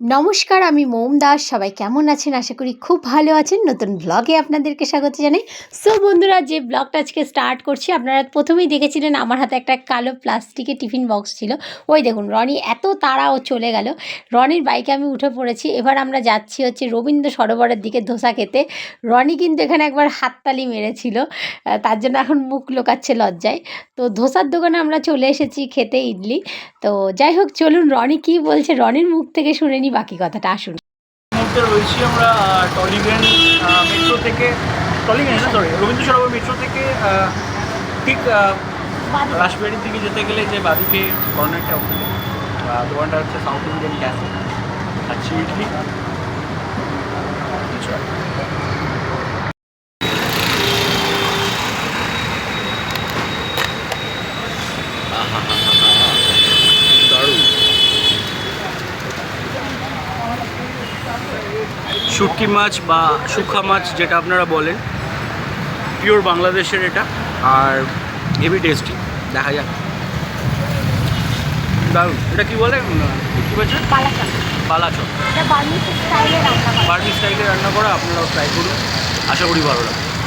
নমস্কার, আমি মোম দাস। সবাই কেমন আছেন? আশা করি খুব ভালো আছেন। নতুন ব্লগে আপনাদেরকে স্বাগত জানাই। সো বন্ধুরা, যে ব্লগটা আজকে স্টার্ট করছি, আপনারা প্রথমেই দেখেছিলেন আমার হাতে একটা কালো প্লাস্টিকের টিফিন বক্স ছিল। ওই দেখুন, রনি এত তাড়া ও চলে গেল। রনির বাইকে আমি উঠে পড়েছি। এবার আমরা যাচ্ছি হচ্ছে রবীন্দ্র সরোবরের দিকে ধোসা খেতে। রনি কিন্তু এখানে একবার হাততালি মেরেছিল। তার জন্য এখন মুখ লোকাচ্ছে লজ্জায়। তো ধোসার দোকানে আমরা চলে এসেছি খেতে ইডলি। তো যাই হোক চলুন রনি কি বলছে? রনির মুখ থেকে শুনে নি বাকি কথাটা আসুন। মুহূর্তে রয়েছি আমরা টলিগঞ্জ মেট্রো থেকে টলিগঞ্জ না সরি রবীন্দ্র সরোবর মেট্রো থেকে ঠিক রাসবিহারির দিকে যেতে গেলে যে বাদিকে কর্নারটা ওখানে দোকানটা হচ্ছে সাউথ ইন্ডিয়ান ক্যাফে খাচ্ছি ইডলি কিছু আর। শুটকি মাছ বা শুখা মাছ যেটা আপনারা বলেন পিওর বাংলাদেশের এটা আর হেভি টেস্টি দেখা যাক। দারুণ। এটা কি বলে? কি বলছে? পালাচক। বার্মি স্টাইলে রান্না করা। আপনারাও ট্রাই করুন। আশা করি ভালো লাগবে।